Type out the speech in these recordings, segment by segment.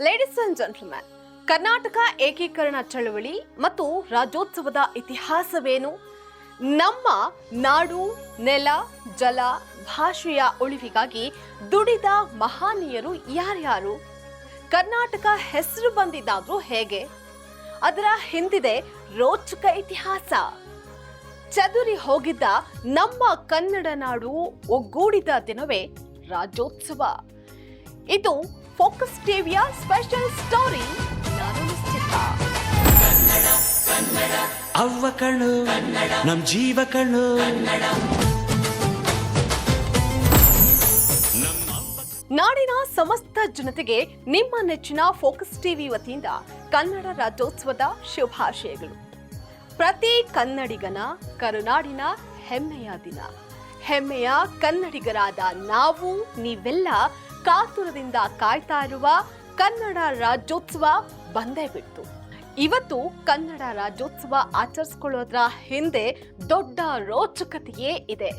Ladies and gentleman Karnataka ಏಕೀಕರಣ ಚಳವಳಿ ಮತ್ತು ರಾಜ್ಯೋತ್ಸವದ ಇತಿಹಾಸವೇನು? ನಮ್ಮ ನಾಡು, ನೆಲ, ಜಲ, ಭಾಷೆಯ ಉಳಿವಿಗಾಗಿ ದುಡಿದ ಮಹಾನೀಯರು ಯಾರ್ಯಾರು? ಕರ್ನಾಟಕ ಹೆಸರು ಬಂದಿದ್ದಾದ್ರೂ ಹೇಗೆ? ಅದರ ಹಿಂದಿದೆ ರೋಚಕ ಇತಿಹಾಸ. ಚದುರಿ ಹೋಗಿದ್ದ ನಮ್ಮ ಕನ್ನಡ ನಾಡು ಒಗ್ಗೂಡಿದ ದಿನವೇ ರಾಜ್ಯೋತ್ಸವ. ಇದು ಫೋಕಸ್ ಟಿವಿಯ ಸ್ಪೆಷಲ್ ಸ್ಟೋರಿ ಅವ್ವ ಕಣ್ಣು ನಮ್ ಜೀವ ಕಣ್ಣು. ನಾಡಿನ ಸಮಸ್ತ ಜನತೆಗೆ ನಿಮ್ಮ ನೆಚ್ಚಿನ ಫೋಕಸ್ ಟಿವಿ ವತಿಯಿಂದ ಕನ್ನಡ ರಾಜ್ಯೋತ್ಸವದ ಶುಭಾಶಯಗಳು. ಪ್ರತಿ ಕನ್ನಡಿಗನ ಕರುನಾಡಿನ ಹೆಮ್ಮೆಯ ದಿನ. ಹೆಮ್ಮೆಯ ಕನ್ನಡಿಗರಾದ ನಾವು ನೀವೆಲ್ಲ ಕಾತುರದಿಂದ ಕಾಯ್ತಾ ಇರುವ ಕನ್ನಡ ರಾಜ್ಯೋತ್ಸವ ಬಂದೇ ಬಿಟ್ಟು ಇವತ್ತು ಕನ್ನಡ ರಾಜ್ಯೋತ್ಸವ ಆಚರಿಸ್ಕೊಳ್ಳೋದ್ರ ಹಿಂದೆ ದೊಡ್ಡ ರೋಚಕತೆಯೇ ಇದೆ.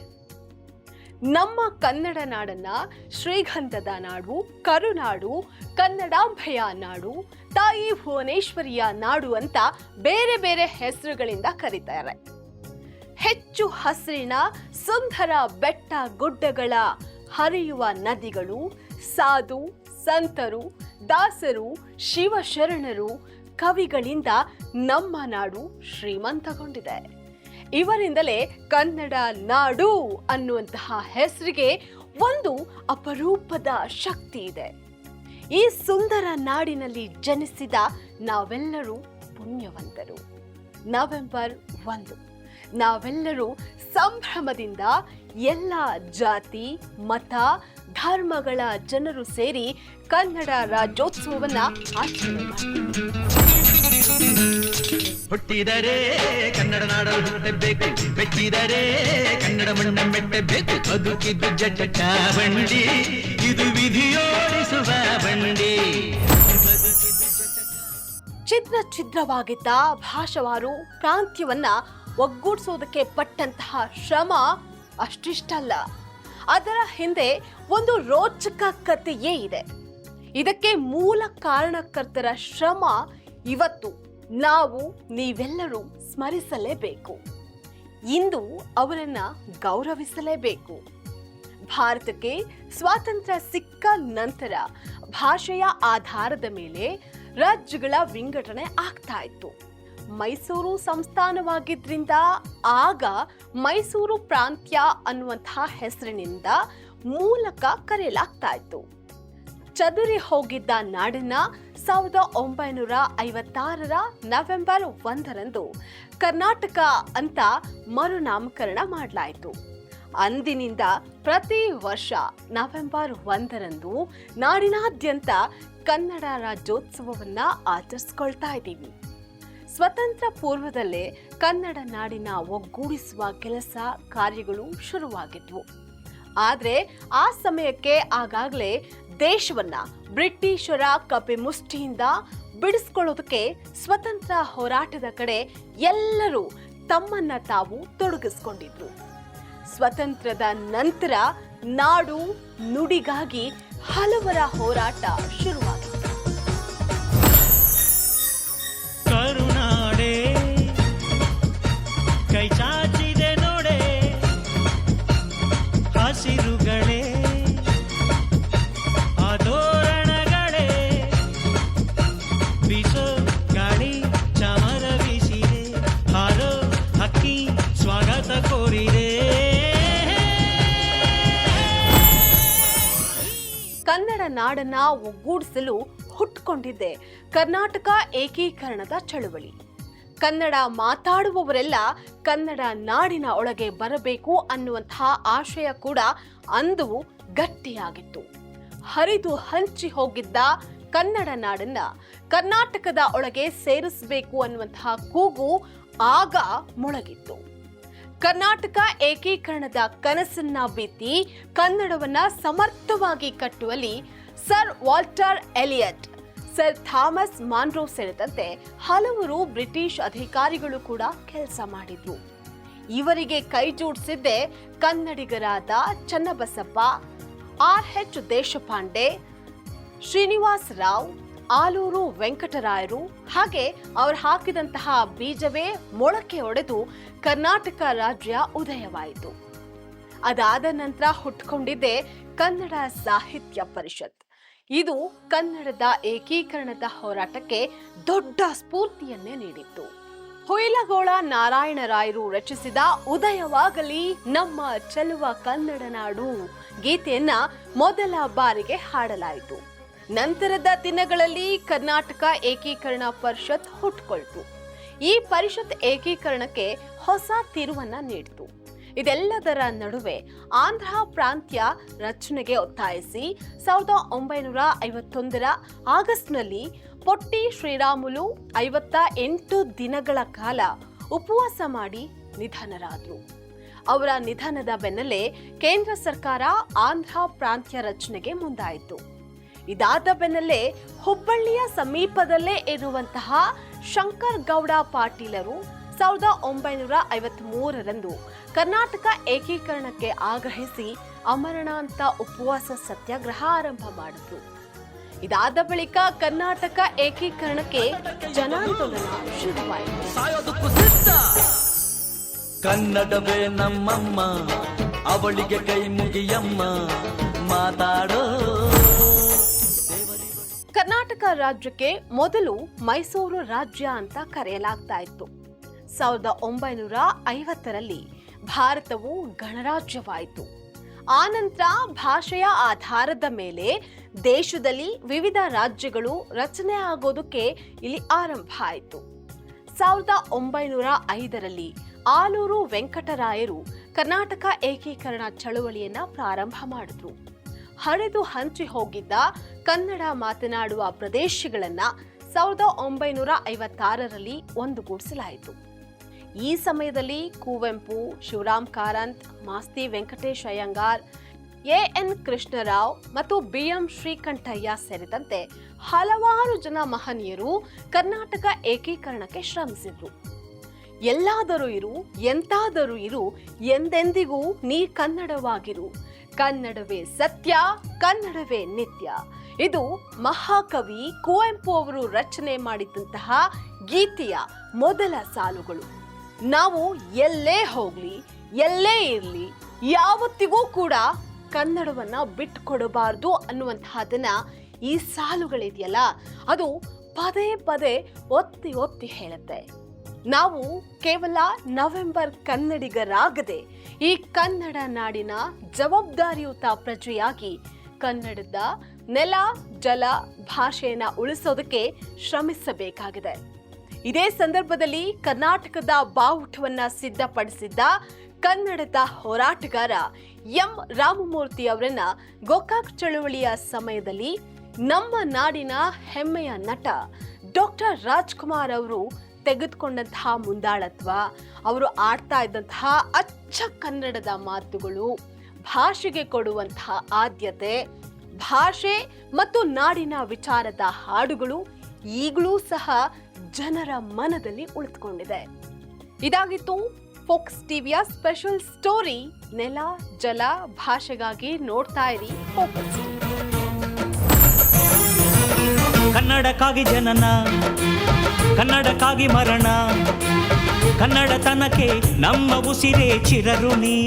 ನಮ್ಮ ಕನ್ನಡ ನಾಡನ್ನ ಶ್ರೀಗಂಧದ ನಾಡು, ಕರುನಾಡು, ಕನ್ನಡಾಂಬೆಯ ನಾಡು, ತಾಯಿ ಭುವನೇಶ್ವರಿಯ ನಾಡು ಅಂತ ಬೇರೆ ಬೇರೆ ಹೆಸರುಗಳಿಂದ ಕರೀತಾರೆ. ಹೆಚ್ಚು ಹಸಿರಿನ ಸುಂದರ ಬೆಟ್ಟ ಗುಡ್ಡಗಳ ಹರಿಯುವ ನದಿಗಳು ಸಾಧು, ಸಂತರು, ದಾಸರು, ಶಿವಶರಣರು ಕವಿಗಳಿಂದ ನಮ್ಮ ನಾಡು ಶ್ರೀಮಂತಗೊಂಡಿದೆ. ಇವರಿಂದಲೇ ಕನ್ನಡ ನಾಡು ಅನ್ನುವಂತಹ ಹೆಸರಿಗೆ ಒಂದು ಅಪರೂಪದ ಶಕ್ತಿ ಇದೆ. ಈ ಸುಂದರ ನಾಡಿನಲ್ಲಿ ಜನಿಸಿದ ನಾವೆಲ್ಲರೂ ಪುಣ್ಯವಂತರು. ನವೆಂಬರ್ ಒಂದು. ನಾವೆಲ್ಲರೂ ಸಂಭ್ರಮದಿಂದ ಎಲ್ಲ ಜಾತಿ, ಮತ ಧರ್ಮಗಳ ಜನರು ಸೇರಿ ಕನ್ನಡ ರಾಜ್ಯೋತ್ಸವವನ್ನ ಆಚರಣೆ ಹುಟ್ಟಿದರೆ ಕನ್ನಡ ನಾಡಲು ಹುಟ್ಟಬೇಕು ಬೆಟ್ಟಿದರೆ ಕನ್ನಡ ಮಣ್ಣ ಮೆಟ್ಟಬೇಕು ಬದುಕಿದ್ದು ಜಟ ಬಂಡಿ ಇದು ವಿಧಿಯೋಡಿಸುವ ಬಂಡಿ. ಛಿದ್ರ ಛಿದ್ರವಾಗಿದ್ದ ಭಾಷವಾರು ಪ್ರಾಂತ್ಯವನ್ನ ಒಗ್ಗೂಡಿಸೋದಕ್ಕೆ ಪಟ್ಟಂತಹ ಶ್ರಮ ಅಷ್ಟಿಷ್ಟಲ್ಲ. ಅದರ ಹಿಂದೆ ಒಂದು ರೋಚಕ ಕಥೆಯೇ ಇದೆ. ಇದಕ್ಕೆ ಮೂಲ ಕಾರಣಕರ್ತರ ಶ್ರಮ ಇವತ್ತು ನಾವು ನೀವೆಲ್ಲರೂ ಸ್ಮರಿಸಲೇಬೇಕು. ಇಂದು ಅವರನ್ನ ಗೌರವಿಸಲೇಬೇಕು. ಭಾರತಕ್ಕೆ ಸ್ವಾತಂತ್ರ್ಯ ಸಿಕ್ಕ ನಂತರ ಭಾಷೆಯ ಆಧಾರದ ಮೇಲೆ ರಾಜ್ಯಗಳ ವಿಂಗಡಣೆ ಆಗ್ತಾ ಇತ್ತು. ಮೈಸೂರು ಸಂಸ್ಥಾನವಾಗಿದ್ದರಿಂದ ಆಗ ಮೈಸೂರು ಪ್ರಾಂತ್ಯ ಅನ್ನುವಂತಹ ಹೆಸರಿನಿಂದ ಮೂಲಕ ಕರೆಯಲಾಗ್ತಾ ಇತ್ತು. ಚದುರಿ ಹೋಗಿದ್ದ ನಾಡನ್ನ ಸಾವಿರದ ಒಂಬೈನೂರ ಐವತ್ತಾರರ ನವೆಂಬರ್ ಒಂದರಂದು ಕರ್ನಾಟಕ ಅಂತ ಮರುನಾಮಕರಣ ಮಾಡಲಾಯಿತು. ಅಂದಿನಿಂದ ಪ್ರತಿ ವರ್ಷ ನವೆಂಬರ್ ಒಂದರಂದು ನಾಡಿನಾದ್ಯಂತ ಕನ್ನಡ ರಾಜ್ಯೋತ್ಸವವನ್ನು ಆಚರಿಸ್ಕೊಳ್ತಾ ಇದ್ದೀವಿ. ಸ್ವತಂತ್ರ ಪೂರ್ವದಲ್ಲೇ ಕನ್ನಡ ನಾಡಿನ ಒಗ್ಗೂಡಿಸುವ ಕೆಲಸ ಕಾರ್ಯಗಳು ಶುರುವಾಗಿದ್ವು. ಆದರೆ ಆ ಸಮಯಕ್ಕೆ ಆಗಾಗಲೇ ದೇಶವನ್ನ ಬ್ರಿಟಿಷರ ಕಪೆ ಮುಷ್ಟಿಯಿಂದ ಬಿಡಿಸ್ಕೊಳ್ಳೋದಕ್ಕೆ ಸ್ವತಂತ್ರ ಹೋರಾಟದ ಕಡೆ ಎಲ್ಲರೂ ತಮ್ಮನ್ನ ತಾವು ತೊಡಗಿಸ್ಕೊಂಡಿದ್ರು. ಸ್ವತಂತ್ರದ ನಂತರ ನಾಡು ನುಡಿಗಾಗಿ ಹಲವರ ಹೋರಾಟ ಶುರುವಾಗಿತ್ತು ಹಾರೋ ಹಕ್ಕಿ ಸ್ವಾಗತ ಕನ್ನಡ ನಾಡನ್ನ ಒಗ್ಗೂಡಿಸಲು ಹುಟ್ಟುಕೊಂಡಿದ್ದೆ ಕರ್ನಾಟಕ ಏಕೀಕರಣದ ಚಳುವಳಿ. ಕನ್ನಡ ಮಾತಾಡುವವರೆಲ್ಲ ಕನ್ನಡ ನಾಡಿನ ಒಳಗೆ ಬರಬೇಕು ಅನ್ನುವಂತಹ ಆಶಯ ಕೂಡ ಅಂದು ಗಟ್ಟಿಯಾಗಿತ್ತು. ಹರಿದು ಹಂಚಿ ಹೋಗಿದ್ದ ಕನ್ನಡ ನಾಡನ್ನ ಕರ್ನಾಟಕದ ಒಳಗೆ ಸೇರಿಸಬೇಕು ಅನ್ನುವಂತಹ ಕೂಗು ಆಗ ಮೊಳಗಿತ್ತು. ಕರ್ನಾಟಕ ಏಕೀಕರಣದ ಕನಸನ್ನ ಬಿತ್ತಿ ಕನ್ನಡವನ್ನ ಸಮರ್ಥವಾಗಿ ಕಟ್ಟುವಲ್ಲಿ sir Walter Elliot, sir Thomas Munro ಸೇರಿದಂತೆ ಹಲವರು ಬ್ರಿಟಿಷ್ ಅಧಿಕಾರಿಗಳು ಕೂಡ ಕೆಲಸ ಮಾಡಿದ್ರು. ಇವರಿಗೆ ಕೈ ಜೋಡಿಸಿದ್ದೆ ಕನ್ನಡಿಗರಾದ ಚನ್ನಬಸಪ್ಪ ಆರ್ ಎಚ್ ದೇಶಪಾಂಡೆ, ಶ್ರೀನಿವಾಸ್ ರಾವ್, ಆಲೂರು ವೆಂಕಟರಾಯರು. ಹಾಗೆ ಅವರು ಹಾಕಿದಂತಹ ಬೀಜವೇ ಮೊಳಕೆ ಒಡೆದು ಕರ್ನಾಟಕ ರಾಜ್ಯ ಉದಯವಾಯಿತು. ಅದಾದ ನಂತರ ಹುಟ್ಕೊಂಡಿದ್ದೆ ಕನ್ನಡ ಸಾಹಿತ್ಯ ಪರಿಷತ್. ಇದು ಕನ್ನಡದ ಏಕೀಕರಣದ ಹೋರಾಟಕ್ಕೆ ದೊಡ್ಡ ಸ್ಫೂರ್ತಿಯನ್ನೇ ನೀಡಿತ್ತು. ಹುಯಿಲಗೋಳ ನಾರಾಯಣರಾಯರು ರಚಿಸಿದ ಉದಯವಾಗಲಿ ನಮ್ಮ ಚೆಲುವ ಕನ್ನಡ ನಾಡು ಗೀತೆಯನ್ನ ಮೊದಲ ಬಾರಿಗೆ ಹಾಡಲಾಯಿತು. ನಂತರದ ದಿನಗಳಲ್ಲಿ ಕರ್ನಾಟಕ ಏಕೀಕರಣ ಪರಿಷತ್ ಹುಟ್ಕೊಳ್ತು. ಈ ಪರಿಷತ್ ಏಕೀಕರಣಕ್ಕೆ ಹೊಸ ತಿರುವನ್ನ ನೀಡಿತು. ಇದೆಲ್ಲದರ ನಡುವೆ ಆಂಧ್ರ ಪ್ರಾಂತ್ಯ ರಚನೆಗೆ ಒತ್ತಾಯಿಸಿ ಸಾವಿರದ ಒಂಬೈನೂರ ಐವತ್ತೊಂದರ ಆಗಸ್ಟ್ನಲ್ಲಿ ಪೊಟ್ಟಿ ಶ್ರೀರಾಮುಲು ಐವತ್ತ ಎಂಟು ದಿನಗಳ ಕಾಲ ಉಪವಾಸ ಮಾಡಿ ನಿಧನರಾದರು. ಅವರ ನಿಧನದ ಬೆನ್ನಲ್ಲೇ ಕೇಂದ್ರ ಸರ್ಕಾರ ಆಂಧ್ರ ಪ್ರಾಂತ್ಯ ರಚನೆಗೆ ಮುಂದಾಯಿತು. ಇದಾದ ಬೆನ್ನಲ್ಲೇ ಹುಬ್ಬಳ್ಳಿಯ ಸಮೀಪದಲ್ಲೇ ಇರುವಂತಹ ಶಂಕರ್ ಗೌಡ ಪಾಟೀಲರು ಸಾವಿರದ ಒಂಬೈನೂರ ಐವತ್ತ್ ಮೂರರಂದು ಕರ್ನಾಟಕ ಏಕೀಕರಣಕ್ಕೆ ಆಗ್ರಹಿಸಿ ಅಮರಣಾಂತ ಉಪವಾಸ ಸತ್ಯಾಗ್ರಹ ಆರಂಭ ಮಾಡಿದ್ರು. ಇದಾದ ಬಳಿಕ ಕರ್ನಾಟಕ ಏಕೀಕರಣಕ್ಕೆ ಜನಾಂದೋಲನ ಶುರುವಾಯಿತು. ಕನ್ನಡವೇ ನಮ್ಮಮ್ಮ ಅವಳಿಗೆ ಕೈ ಮುಗಿಯಮ್ಮ ಮಾತಾಡೋ. ಕರ್ನಾಟಕ ರಾಜ್ಯಕ್ಕೆ ಮೊದಲು ಮೈಸೂರು ರಾಜ್ಯ ಅಂತ ಕರೆಯಲಾಗ್ತಾ ಇತ್ತು. ಸಾವಿರದ ಒಂಬೈನೂರ ಐವತ್ತರಲ್ಲಿ ಭಾರತವು ಗಣರಾಜ್ಯವಾಯಿತು. ಆನಂತರ ಭಾಷೆಯ ಆಧಾರದ ಮೇಲೆ ದೇಶದಲ್ಲಿ ವಿವಿಧ ರಾಜ್ಯಗಳು ರಚನೆ ಆಗೋದಕ್ಕೆ ಇಲ್ಲಿ ಆರಂಭ ಆಯಿತು. ಸಾವಿರದ ಒಂಬೈನೂರ ಐದರಲ್ಲಿ ಆಲೂರು ವೆಂಕಟರಾಯರು ಕರ್ನಾಟಕ ಏಕೀಕರಣ ಚಳುವಳಿಯನ್ನ ಪ್ರಾರಂಭ ಮಾಡಿದ್ರು. ಹರಿದು ಹಂಚಿ ಹೋಗಿದ್ದ ಕನ್ನಡ ಮಾತನಾಡುವ ಪ್ರದೇಶಗಳನ್ನ ಸಾವಿರದ ಒಂಬೈನೂರ ಐವತ್ತಾರರಲ್ಲಿ ಒಂದುಗೂಡಿಸಲಾಯಿತು. ಈ ಸಮಯದಲ್ಲಿ ಕುವೆಂಪು, ಶಿವರಾಮ್ ಕಾರಂತ್, ಮಾಸ್ತಿ ವೆಂಕಟೇಶ್ ಅಯ್ಯಂಗಾರ್ ಎ ಎನ್ ಕೃಷ್ಣರಾವ್ ಮತ್ತು ಬಿಎಂ ಶ್ರೀಕಂಠಯ್ಯ ಸೇರಿದಂತೆ ಹಲವಾರು ಜನ ಮಹನೀಯರು ಕರ್ನಾಟಕ ಏಕೀಕರಣಕ್ಕೆ ಶ್ರಮಿಸಿದ್ರು. ಎಲ್ಲಾದರೂ ಇರು, ಎಂತಾದರೂ ಇರು, ಎಂದೆಂದಿಗೂ ನೀ ಕನ್ನಡವಾಗಿರು. ಕನ್ನಡವೇ ಸತ್ಯ, ಕನ್ನಡವೇ ನಿತ್ಯ. ಇದು ಮಹಾಕವಿ ಕುವೆಂಪು ಅವರು ರಚನೆ ಮಾಡಿದಂತಹ ಗೀತೆಯ ಮೊದಲ ಸಾಲುಗಳು. ನಾವು ಎಲ್ಲೇ ಹೋಗ್ಲಿ, ಎಲ್ಲೇ ಇರಲಿ, ಯಾವತ್ತಿಗೂ ಕೂಡ ಕನ್ನಡವನ್ನ ಬಿಟ್ಟುಕೊಡಬಾರ್ದು ಅನ್ನುವಂತಹದನ್ನ ಈ ಸಾಲುಗಳಿದೆಯಲ್ಲ, ಅದು ಪದೇ ಪದೇ ಒತ್ತಿ ಒತ್ತಿ ಹೇಳುತ್ತೆ. ನಾವು ಕೇವಲ ನವೆಂಬರ್ ಕನ್ನಡಿಗರಾಗದೆ ಈ ಕನ್ನಡ ನಾಡಿನ ಜವಾಬ್ದಾರಿಯುತ ಪ್ರಜೆಯಾಗಿ ಕನ್ನಡದ ನೆಲ, ಜಲ ಭಾಷೆಯನ್ನ ಉಳಿಸೋದಕ್ಕೆ ಶ್ರಮಿಸಬೇಕಾಗಿದೆ. ಇದೇ ಸಂದರ್ಭದಲ್ಲಿ ಕರ್ನಾಟಕದ ಬಾವುಟವನ್ನ ಸಿದ್ಧಪಡಿಸಿದ್ದ ಕನ್ನಡದ ಹೋರಾಟಗಾರ ಎಂ ರಾಮಮೂರ್ತಿ ಅವರನ್ನ ಗೋಕಾಕ್ ಚಳುವಳಿಯ ಸಮಯದಲ್ಲಿ ನಮ್ಮ ನಾಡಿನ ಹೆಮ್ಮೆಯ ನಟ ಡಾಕ್ಟರ್ ರಾಜ್ಕುಮಾರ್ ಅವರು ತೆಗೆದುಕೊಂಡಂತಹ ಮುಂದಾಳತ್ವ, ಅವರು ಆಡ್ತಾ ಇದ್ದಂತಹ ಅಚ್ಚ ಕನ್ನಡದ ಮಾತುಗಳು, ಭಾಷೆಗೆ ಕೊಡುವಂತಹ ಆದ್ಯತೆ, ಭಾಷೆ ಮತ್ತು ನಾಡಿನ ವಿಚಾರದ ಹಾಡುಗಳು ಈಗಲೂ ಸಹ ಜನರ ಮನದಲ್ಲಿ ಉಳಿದುಕೊಂಡಿದೆ. ಇದಾಗಿತ್ತು ಫೋಕ್ಸ್ ಟಿವಿಯ ಸ್ಪೆಷಲ್ ಸ್ಟೋರಿ ನೆಲ, ಜಲ ಭಾಷೆಗಾಗಿ ನೋಡ್ತಾ ಇರಿ ಫೋಕಸ್. ಕನ್ನಡಕ್ಕಾಗಿ ಜನನ, ಕನ್ನಡಕ್ಕಾಗಿ ಮರಣ, ಕನ್ನಡತನಕ್ಕೆ ನಮ್ಮ ಉಸಿರೇ ಚಿರಋಣಿ.